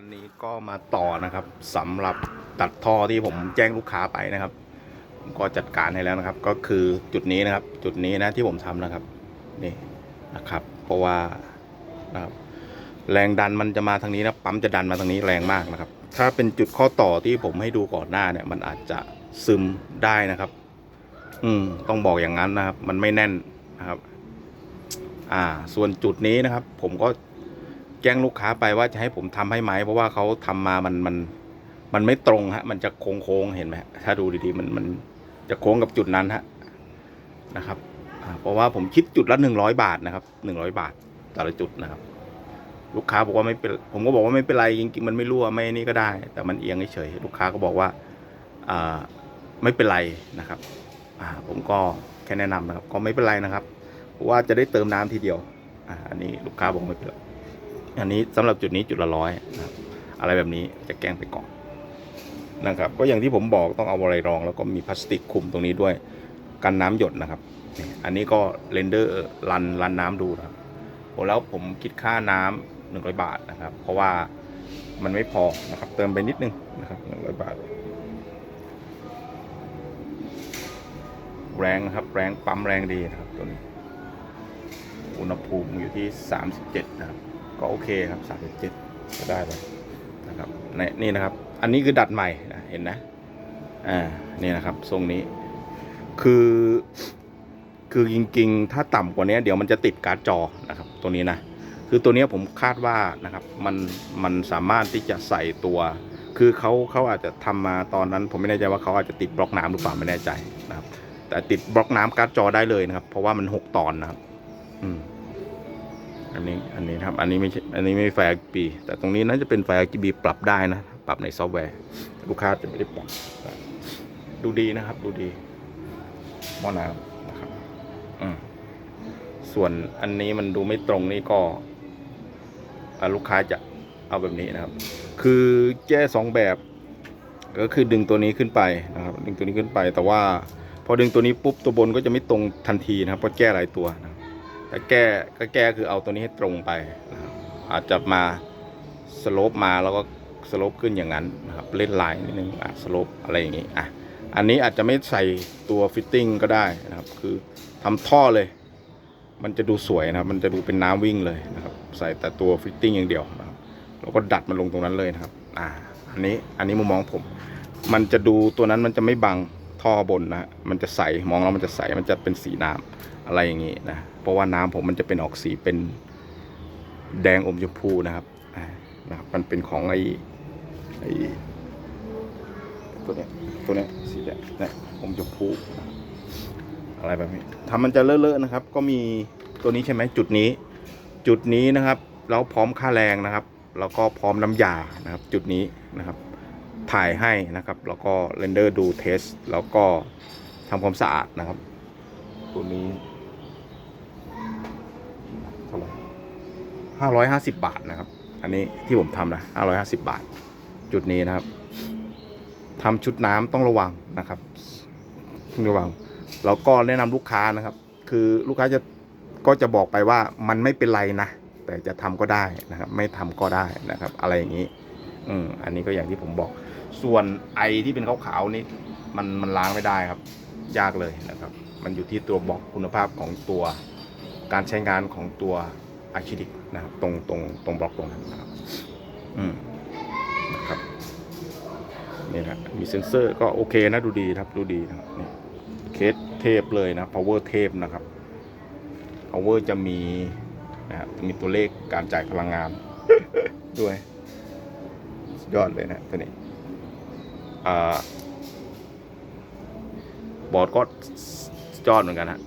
อันนี้ก็มาต่อนะครับสำหรับตัดท่อที่ผมแจ้งลูกค้าไปนะครับผมก็จัดการให้แล้วนะครับ ก็คือจุดนี้นะครับ จุดนี้นะที่ผมทำนะครับนี่นะครับ เพราะว่านะครับแรงดันมันจะมาทางนี้นะปั๊มจะดันมาทางนี้แรงมากนะครับ ถ้าเป็นจุดข้อต่อที่ผมให้ดูก่อนหน้าเนี่ย มันอาจจะซึมได้นะครับ อืมต้องบอกอย่างนั้นนะครับ มันไม่แน่นนะครับ อ่า ส่วนจุดนี้นะครับ ผมก็ แจ้งลูกค้าไปว่าจะให้ผมทำให้ไหมเพราะว่าเขาทำมามันมันมันไม่ตรงฮะ มันจะโค้งโค้งๆเห็นไหมฮะถ้าดูดีๆมันมันจะโค้งกับจุดนั้นฮะนะครับเพราะว่าผมคิดจุดละหนึ่งร้อยบาทนะครับหนึ่งร้อยบาทแต่ละจุดนะครับ ลูกค้าบอกว่าไม่เป็นผมก็บอกว่าไม่เป็นไรจริงๆมันไม่รั่วไม่นี่ก็ได้ แต่มันเอียงเฉยลูกค้าก็บอกว่าอ่าไม่เป็นไรนะครับอ่าผมก็แค่แนะนำนะครับ ก็ไม่เป็นไรนะครับเพราะว่าจะได้เติมน้ำทีเดียวอ่าอันนี้ลูกค้าบอกไม่เป็นไร อันนี้สำหรับจุดนี้จุดละร้อยนะครับอะไรแบบนี้จะแกล้งไปก่อนนะครับ ก็อย่างที่ผมบอกต้องเอาอะไรรอง แล้วก็มีพลาสติกคุมตรงนี้ด้วยกันน้ำหยดนะครับ อันนี้ก็เรนเดอร์รันรันน้ำดูนะครับโอ้แล้วผมคิดค่าน้ำหนึ่งร้อยบาทนะครับ เพราะว่ามันไม่พอนะครับเติมไปนิดนึงนะครับหนึ่งร้อยบาท แรงนะครับแรงปั๊มแรงดีนะครับตัวนี้อุณหภูมิอยู่ที่ 37 นะครับ ก็โอเคครับ37ก็ได้เลยนะครับในนี่นะครับ อันนี้คือดัดใหม่นะเห็นนะอ่านี่นะครับทรงนี้ คือคือจริงๆ ถ้าต่ำกว่านี้เดี๋ยวมันจะติดการ์ดจอนะครับ ตัวนี้นะคือตัวนี้ผมคาดว่านะครับมันมันสามารถที่จะใส่ตัว คือเขาเขาอาจจะทำมาตอนนั้น ผมไม่แน่ใจว่าเขาอาจจะติดบล็อกน้ำหรือเปล่าไม่แน่ใจนะครับ แต่ติดบล็อกน้ำการ์ดจอได้เลยนะครับ เพราะว่ามันหกตอนนะครับ อืม อันนี้อันนี้ครับอันนี้ไม่ใช่อันนี้ไม่ไฟ RGB แต่ตรงนี้น่าจะเป็นไฟ RGB ปรับได้นะ ปรับในซอฟต์แวร์ ลูกค้าจะไม่ได้ปรับดูดีนะครับ ดูดีหม้อน้ำนะครับอืมส่วนอันนี้มันดูไม่ตรงนี่ก็ลูกค้าจะเอาแบบนี้นะครับ คือแก้สองแบบ ก็คือดึงตัวนี้ขึ้นไปนะครับ ดึงตัวนี้ขึ้นไป แต่ว่า พอดึงตัวนี้ปุ๊บตัวบนก็จะไม่ตรงทันทีนะครับเพราะแก้หลายตัวนะ ครับแต่แก้ก็แก้คือเอาตัวนี้ให้ตรงไปนะครับอาจจะมาสโลปมาแล้วก็สโลปขึ้นอย่างนั้นนะครับเล่นลายนิดนึงอะสโลปอะไรอย่างนี้อะอันนี้อาจจะไม่ใส่ตัวฟิตติ้งก็ได้นะครับ คือทำท่อเลย มันจะดูสวยนะครับ มันจะดูเป็นน้ำวิ่งเลยนะครับ ใส่แต่ตัวฟิตติ้งอย่างเดียวนะครับแล้วก็ดัดมันลงตรงนั้นเลยนะครับ อ่า อันนี้อันนี้มุมมองผม มันจะดูตัวนั้นมันจะไม่บัง ท่อบนนะมันจะใสมองแล้วมันจะใสมันจะเป็นสีน้ำอะไรอย่างนี้นะเพราะว่าน้ำผมมันจะเป็นออกสีเป็นแดงอมชมพูนะครับนะครับมันเป็นของไอ้ไอ้ตัวเนี้ยตัวเนี้ยสีแดงเนี่ยอมชมพูอะไรแบบนี้ถ้ามันจะเลอะๆนะครับ ก็มีตัวนี้ใช่ไหมจุดนี้ จุดนี้นะครับแล้วพร้อมค่าแรงนะครับ แล้วก็พร้อมน้ำยานะครับ จุดนี้นะครับ ถ่ายให้นะครับ แล้วก็เรนเดอร์ดูเทส แล้วก็ทำความสะอาดนะครับ ตัวนี้เท่าไหร่ห้าร้อยห้าสิบบาทนะครับ อันนี้ที่ผมทำนะห้าร้อยห้าสิบบาท จุดนี้นะครับทำชุดน้ำต้องระวังนะครับต้องระวัง แล้วก็แนะนำลูกค้านะครับ คือลูกค้าจะก็จะบอกไปว่ามันไม่เป็นไรนะ แต่จะทำก็ได้นะครับ ไม่ทำก็ได้นะครับ อะไรอย่างนี้ อืมอันนี้ก็อย่างที่ผมบอก ส่วนไอที่เป็นขาวๆนี่มันมันล้างไม่ได้ครับ ยากเลยนะครับ มันอยู่ที่ตัวบล็อกคุณภาพของตัวการใช้งานของตัวอะคริลิกนะครับ ตรงตรงตรงบล็อกตรงนั้นนะครับ อืมนะครับนี่นะมีเซ็นเซอร์ก็โอเคนะดูดีครับดูดีนะนี่เคสเทปเลยนะ power เทปนะครับ power จะมีนะครับมีตัวเลขการจ่ายพลังงานด้วย ยอดเลยนะตัวนี้บอร์ดก็ยอดเหมือนกันฮะ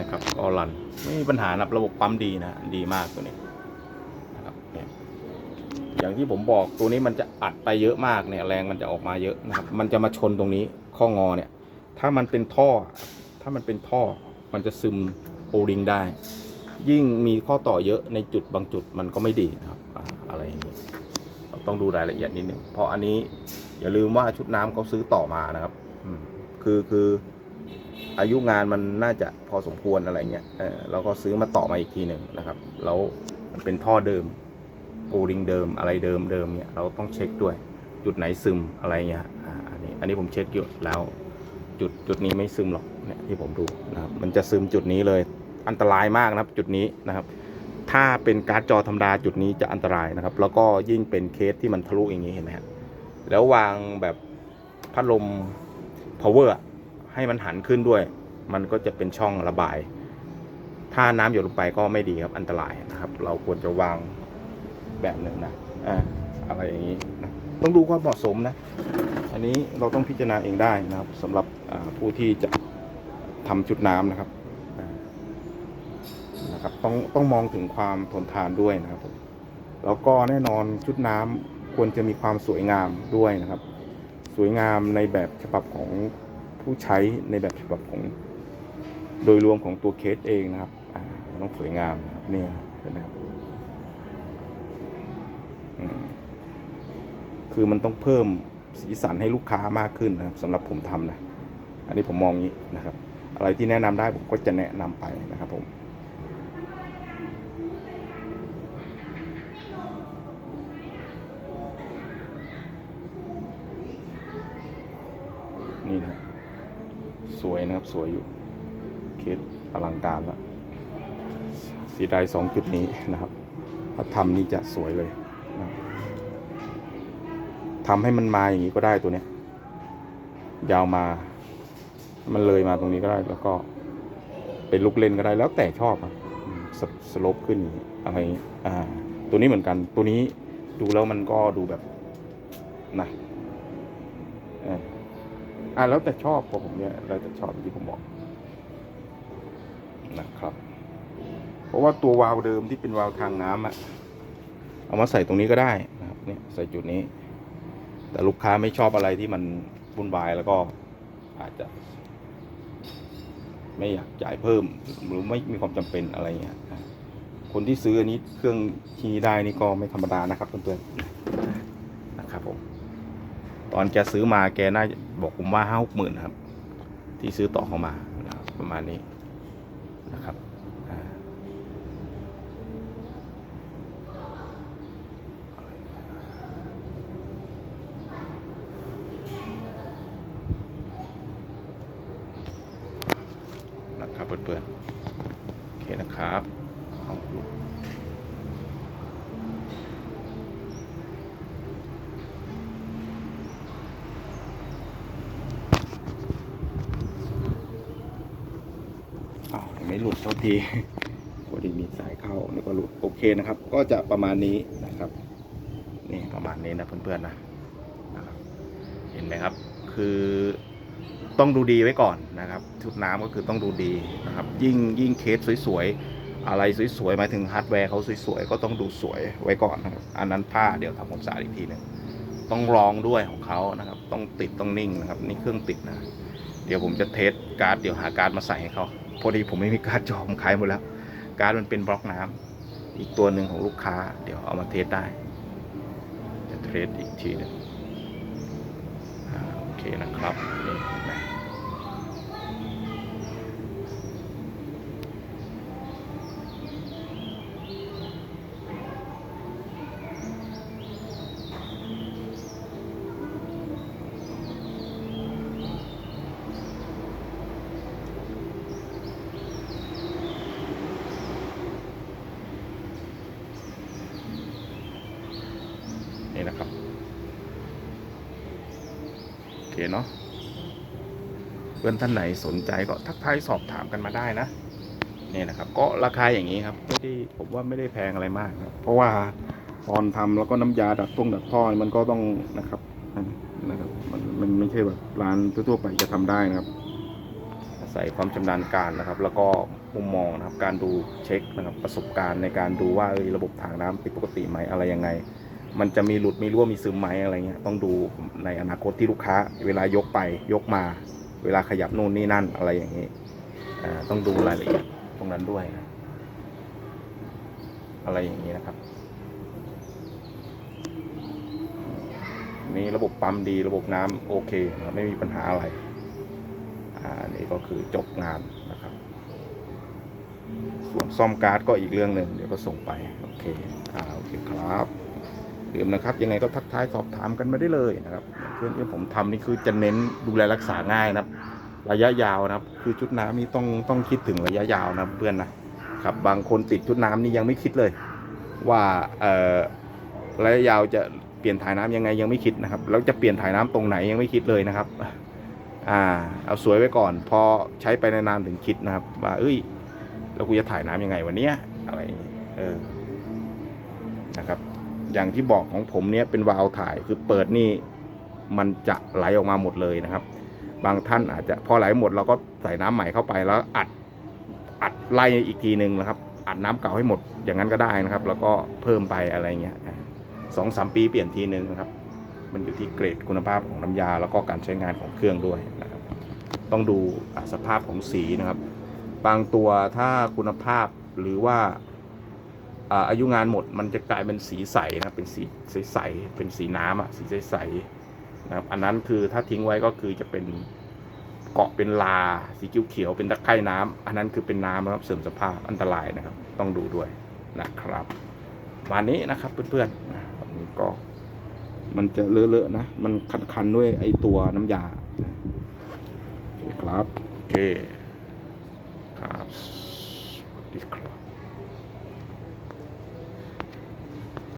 นะครับก็รันไม่มีปัญหานะครับระบบปั๊มดีนะดีมากตัวนี้นะครับเนี่ยอย่างที่ผมบอกตัวนี้มันจะอัดไปเยอะมากเนี่ยแรงมันจะออกมาเยอะนะครับ มันจะมาชนตรงนี้ข้องอเนี่ย ถ้ามันเป็นท่อ ถ้ามันเป็นท่อ มันจะซึมโอริงได้ ยิ่งมีข้อต่อเยอะในจุดบางจุดมันก็ไม่ดีนะครับอะไรอย่างนี้ต้องดูรายละเอียดนิดนึงเพราะอันนี้อย่าลืมว่าชุดน้ำเขาซื้อต่อมานะครับคือคืออายุงานมันน่าจะพอสมควรอะไรเงี้ยเออเราก็ซื้อมาต่อมาอีกทีหนึ่งนะครับ แล้วมันเป็นท่อเดิมโกริงเดิมอะไรเดิมเดิมเนี่ยเราต้องเช็คด้วย จุดไหนซึมอะไรเงี้ยอันนี้อันนี้ผมเช็คอยู่แล้ว จุดจุดนี้ไม่ซึมหรอก เนี่ยที่ผมดูนะครับมันจะซึมจุดนี้เลยอันตรายมากนะครับจุดนี้นะครับ ถ้าเป็นการ์ดจอธรรมดาจุดนี้จะอันตรายนะครับ แล้วก็ยิ่งเป็นเคสที่มันทะลุอย่างนี้เห็นไหมครับแล้ววางแบบพัดลม power อะให้มันหันขึ้นด้วย มันก็จะเป็นช่องระบาย ถ้าน้ำหยดลงไปก็ไม่ดีครับอันตรายนะครับ เราควรจะวางแบบหนึ่งนะอ่าอะไรอย่างนี้นะต้องดูความเหมาะสมนะ อันนี้เราต้องพิจารณาเองได้นะครับสำหรับผู้ที่จะ ทำชุดน้ำนะครับนะครับ ต้องต้องมองถึงความทนทานด้วยนะครับผมแล้วก็แน่นอนชุดน้ำควรจะมีความสวยงามด้วยนะครับ สวยงามในแบบฉบับของผู้ใช้ในแบบฉบับของ โดยรวมของตัวเคสเองนะครับต้องสวยงามนะครับเนี่ยเห็นไหมครับอืมคือมันต้องเพิ่มสีสันให้ลูกค้ามากขึ้นนะครับสำหรับผมทำนะ อันนี้ผมมองงี้นะครับ อะไรที่แนะนำได้ผมก็จะแนะนำไปนะครับผมนี่นะสวยนะครับสวยอยู่เคสอลังการแล้วสีได้สองจุดนี้นะครับถ้าทำนี่จะสวยเลยนะทำให้มันมาอย่างนี้ก็ได้ตัวเนี้ยยาวมา มันเลยมาตรงนี้ก็ได้ แล้วก็เป็นลูกเล่นก็ได้แล้วแต่ชอบครับสสลปขึ้นอะไรอ่า ตัวนี้เหมือนกัน ตัวนี้ดูแล้วมันก็ดูแบบนะเอออ่าแล้วแต่ชอบของผมเนี่ยแล้วแต่ชอบอย่างที่ผมบอกนะครับ เพราะว่าตัววาล์วเดิมที่เป็นวาล์วทางน้ำอะเอามาใส่ตรงนี้ก็ได้นะครับเนี่ยใส่จุดนี้ แต่ลูกค้าไม่ชอบอะไรที่มันวุ่นวายแล้วก็อาจจะ ไม่อยากจ่ายเพิ่ม หรือไม่มีความจำเป็นอะไรเงี้ยนะคนที่ซื้ออันนี้เครื่องที่นี้ได้นี่ก็ไม่ธรรมดานะครับเพื่อนๆนะครับผมตอนแกซื้อมาแกน่าจะบอกผมว่าห้าหกหมื่นครับ ที่ซื้อต่อเข้ามานะครับประมาณนี้นะครับอ่า นะครับเพื่อนๆโอเคนะครับเอาดูอ้าวยัง ไม่หลุดเท่าทีพอดีมีสายเข้านี่ก็หลุดโอเคนะครับ ก็จะประมาณนี้นะครับ นี่ประมาณนี้นะเพื่อนๆนะนะครับ เห็นไหมครับ คือต้องดูดีไว้ก่อนนะครับ ชุดน้ำก็คือต้องดูดีนะครับ ยิ่งยิ่งเคสสวยๆ อะไรสวยๆหมายถึงฮาร์ดแวร์เขาสวยๆ ก็ต้องดูสวยไว้ก่อนนะครับ อันนั้นผ้าเดี๋ยวทำความสะอาดอีกทีหนึงต้องลองด้วยของเขานะครับ ต้องติดต้องนิ่งนะครับ นี่เครื่องติดนะ เดี๋ยวผมจะเทสการ์ดเดี๋ยวหาการ์ดมาใส่ให้เขา พอดีผมไม่มีการจอผมขายหมดแล้ว การมันเป็นบล็อกน้ำอีกตัวหนึ่งของลูกค้า เดี๋ยวเอามาเทสได้จะเทสอีกทีหนึงอ่าโอเคนะครับนี่นะนี่นะครับ โอ เคเนาะเพื่อนท่านไหนสนใจก็ทักทายสอบถามกันมาได้นะนี่นะครับก็ราคาอย่างนี้ครับไม่ได้ผมว่าไม่ได้แพงอะไรมากครับ เพราะว่าตอนทำแล้วก็น้ำยาดัดตรงดัดท่อมันก็ต้องนะครับนะครับมันมันไม่ใช่แบบร้านทั่วๆไปจะทำได้นะครับอาศัยความชำนาญการนะครับ แล้วก็มุมมองนะครับการดูเช็คนะครับประสบการณ์ในการดูว่าระบบทางน้ำผิดปกติไหมอะไรยังไง มันจะมีหลุดมีรั่วมีซึมไหมอะไรเงี้ยต้องดูในอนาคตที่ลูกค้า เวลายกไปยกมา เวลาขยับนู่นนี่นั่นอะไรอย่างนี้ต้องดูรายละเอียดตรงนั้นด้วยนะอะไรอย่างนี้นะครับ นี่ระบบปั๊มดีระบบน้ำโอเคนะไม่มีปัญหาอะไรอ่าอ่าอันนี่ก็คือจบงานนะครับ ส่วนซ่อมการ์ดก็อีกเรื่องหนึ่งเดี๋ยวก็ส่งไป โอเคอ่าโอเคครับ ลืมนะครับ ยังไงก็ทักทายสอบถามกันมาได้เลยนะครับเครื่องที่ผมทำนี่คือจะเน้นดูแลรักษาง่ายนะครับ ระยะยาวนะครับ คือชุดน้ำนี่ต้องต้องคิดถึงระยะยาวนะเพื่อนนะครับบางคนติดชุดน้ำนี่ยังไม่คิดเลย ว่าเออระยะยาวจะเปลี่ยนถ่ายน้ำยังไงยังไม่คิดนะครับ แล้วจะเปลี่ยนถ่ายน้ำตรงไหนยังไม่คิดเลยนะครับอ่าเอาสวยไว้ก่อน พอใช้ไปนานๆถึงคิดนะครับ ว่าเอ้ยแล้วกูจะถ่ายน้ำยังไงวันเนี้ยอะไรเออนะครับ อย่างที่บอกของผมเนี่ยเป็นวาล์วถ่ายคือเปิดนี่มันจะไหลออกมาหมดเลยนะครับ บางท่านอาจจะพอไหลหมดเราก็ใส่น้ำใหม่เข้าไปแล้วอัดอัดไล่อีกทีหนึ่งนะครับอัดน้ำเก่าให้หมดอย่างนั้นก็ได้นะครับ แล้วก็เพิ่มไปอะไรเงี้ยสองสามปีเปลี่ยนทีหนึ่งนะครับ มันอยู่ที่เกรดคุณภาพของน้ำยา แล้วก็การใช้งานของเครื่องด้วยนะครับ ต้องดูสภาพของสีนะครับ บางตัวถ้าคุณภาพหรือว่า อาอายุงานหมดมันจะกลายเป็นสีใสนะเป็นสีใสๆเป็นสีน้ำอะสีใสๆนะครับอันนั้นคือถ้าทิ้งไว้ก็คือจะเป็นเกาะเป็นลาสีเขียวๆเป็นตะไคร่น้ำอันนั้นคือเป็นน้ำนะครับเสื่อมสภาพอันตรายนะครับ ต้องดูด้วยนะครับวันนี้นะครับเพื่อนๆนะวันนี้ก็มันจะเลอะๆนะ มันคันๆด้วยไอตัวน้ำยาคครับโอเคครับสวัสดีครับ